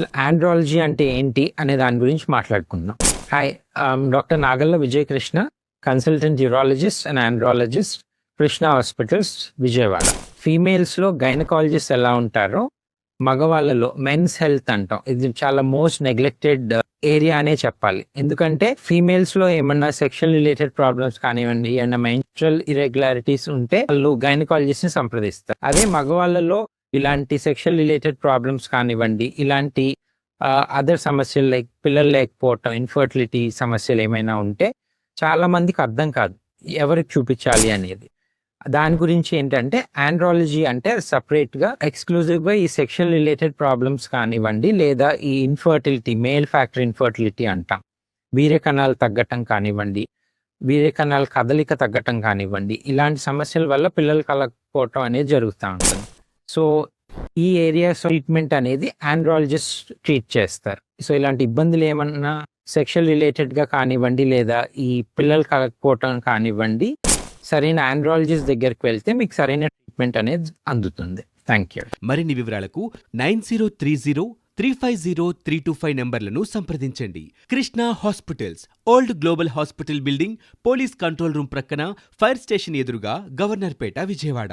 అసలు ఆండ్రాలజీ అంటే ఏంటి అనే దాని గురించి మాట్లాడుకుందాం. Hi doctor Nagalla Vijayakrishna consultant urologist and andrologist Krishna hospitals Vijayawada ఫీమేల్స్లో gynaecologist ఎలా ఉంటారో మగవాళ్ళలో మెన్స్ హెల్త్ అంటాం. ఇది చాలా మోస్ట్ నెగ్లెక్టెడ్ ఏరియా అనే చెప్పాలి. ఎందుకంటే ఫీమేల్స్లో ఏమన్నా సెక్షువల్ రిలేటెడ్ ప్రాబ్లమ్స్ కానివ్వండి ఏమన్నా మెన్స్ట్రల్ ఇరెగ్యులారిటీస్ ఉంటే వాళ్ళు గైనకాలజిస్ట్ని సంప్రదిస్తారు. అదే మగవాళ్ళలో ఇలాంటి సెక్షువల్ రిలేటెడ్ ప్రాబ్లమ్స్ కానివ్వండి ఇలాంటి అదర్ సమస్యలు లైక్ పిల్లలు లేకపోవటం ఇన్ఫర్టిలిటీ సమస్యలు ఏమైనా ఉంటే చాలా మందికి అర్థం కాదు. ఎవరికి చూపించాలి అనేది. దాని గురించి ఏంటంటే ఆండ్రాలజీ అంటే సపరేట్గా ఎక్స్క్లూజివ్గా ఎక్స్క్లూజివ్ ఈ సెక్షువల్ రిలేటెడ్ ప్రాబ్లమ్స్ కానివ్వండి లేదా ఈ ఇన్ఫర్టిలిటీ మేల్ ఫ్యాక్టర్ ఇన్ఫర్టిలిటీ అంటాం. వీర్య కణాలు తగ్గటం కానివ్వండి వీర్య కణాల కదలిక తగ్గటం కానివ్వండి ఇలాంటి సమస్యల వల్ల పిల్లలు కలగకపోవటం అనేది జరుగుతూ ఉంటుంది. సో ఈ ఏరియాస్ ట్రీట్మెంట్ అనేది ఆండ్రాలజిస్ట్ ట్రీట్ చేస్తారు. సో ఇలాంటి ఇబ్బందులు ఏమన్నా సెక్షువల్ రిలేటెడ్గా కానివ్వండి లేదా ఈ పిల్లలు కలగకపోవటం కానివ్వండి సరైన ఆండ్రాలజిస్ట్ దగ్గరికి వెళ్తే మీకు సరైన ట్రీట్మెంట్ అనేది అందుతుంది. Thank you. మరిన్ని వివరాలకు nine zero three zero three five zero three two five నెంబర్లను సంప్రదించండి. Krishna hospitals old global hospital building police control room ప్రక్కన ఫైర్ స్టేషన్ ఎదురుగా గవర్నర్పేట విజయవాడ.